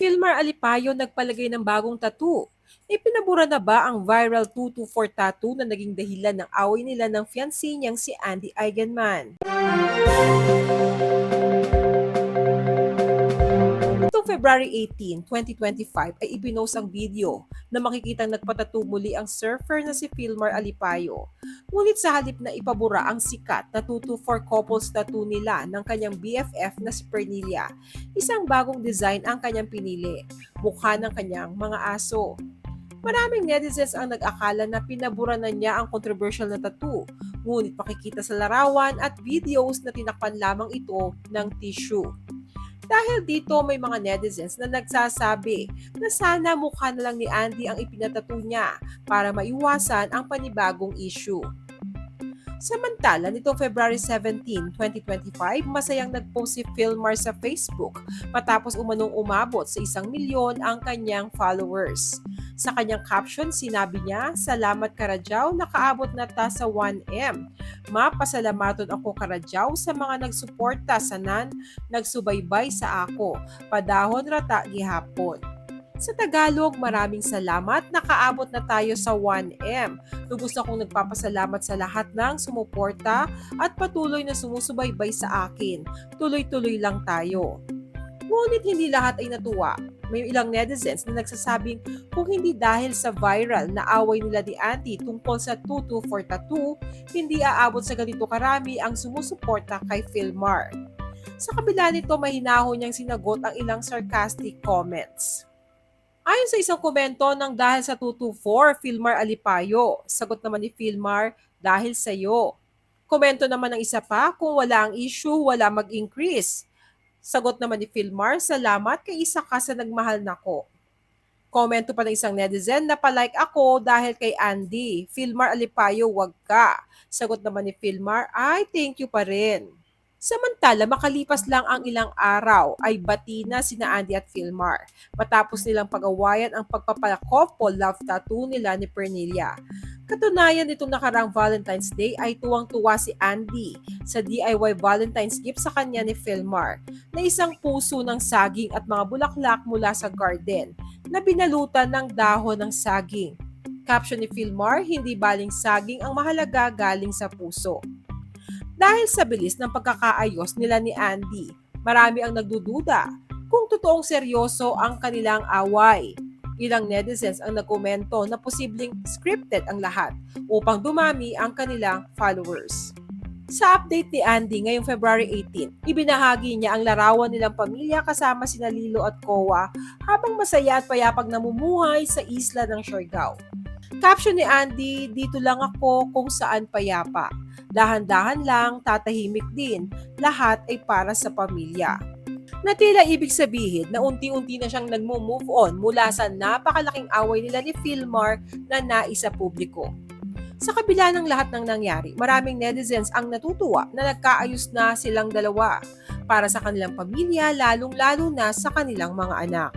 Filmar Alipayo nagpalagay ng bagong tattoo. Ipinabura na ba ang viral 224 tattoo na naging dahilan ng away nila ng fiancé niyang si Andy Eigenman? February 18, 2025 ay ibinost ang video na makikitang nagpatattoo muli ang surfer na si Filmar Alipayo. Ngunit sa halip na ipabura ang sikat na 224 couples tattoo nila ng kanyang BFF na si Pernilia, isang bagong design ang kanyang pinili, mukha ng kanyang mga aso. Maraming netizens ang nag-akala na pinabura na niya ang controversial na tattoo, ngunit makikita sa larawan at videos na tinakpan lamang ito ng tissue. Dahil dito may mga netizens na nagsasabi na sana mukha na lang ni Andy ang ipinatato niya para maiwasan ang panibagong issue. Samantala, nitong February 17, 2025, masayang nagpost si Filmar sa Facebook matapos umanong umabot sa isang milyon ang kanyang followers. Sa kanyang caption, sinabi niya, Salamat Karadyaw, nakaabot na ta sa 1M. Mapasalamaton ako Karadyaw sa mga nagsuporta sa nan, nagsubaybay sa ako. Padahon rata gihapon. Sa Tagalog, maraming salamat. Nakaabot na tayo sa 1M. Lubos akong nagpapasalamat sa lahat ng sumuporta at patuloy na sumusubaybay sa akin. Tuloy-tuloy lang tayo. Ngunit hindi lahat ay natuwa. May ilang netizens na nagsasabing kung hindi dahil sa viral na away nila ni Auntie tungkol sa 224 tattoo, hindi aabot sa ganito karami ang sumusuporta kay Philmar. Sa kabila nito, mahinahon niyang sinagot ang ilang sarcastic comments. Ayon sa isang komento ng dahil sa 224, Filmar Alipayo. Sagot naman ni Filmar, dahil sa iyo. Komento naman ng isa pa, kung wala ang issue, wala mag-increase. Sagot naman ni Filmar, salamat kay isa ka sa nagmahal nako. Komento pa ng isang netizen na palike ako dahil kay Andy. Filmar Alipayo, wag ka. Sagot naman ni Filmar, ay thank you pa rin. Samantala, makalipas lang ang ilang araw ay bati na sina Andy at Filmar matapos nilang pag-awayan ang pagpapalakopol love tattoo nila ni Pernilia. Katunayan nitong nakarang Valentine's Day ay tuwang-tuwa si Andy sa DIY Valentine's gift sa kanya ni Filmar na isang puso ng saging at mga bulaklak mula sa garden na binalutan ng dahon ng saging. Caption ni Filmar, hindi baling saging ang mahalaga galing sa puso. Dahil sa bilis ng pagkakaayos nila ni Andy, marami ang nagdududa kung totoong seryoso ang kanilang away. Ilang netizens ang nagkomento na posibleng scripted ang lahat upang dumami ang kanilang followers. Sa update ni Andy ngayong February 18, ibinahagi niya ang larawan nilang pamilya kasama sina Lilo at Kowa habang masaya at payapag namumuhay sa isla ng Siargao. Caption ni Andy, dito lang ako kung saan payapa. Dahan-dahan lang, tatahimik din. Lahat ay para sa pamilya. Na tila ibig sabihin na unti-unti na siyang nagmo-move on mula sa napakalaking away nila ni Philmar na naisa publiko. Sa kabila ng lahat ng nangyari, maraming netizens ang natutuwa na nagkaayos na silang dalawa para sa kanilang pamilya, lalong-lalo na sa kanilang mga anak.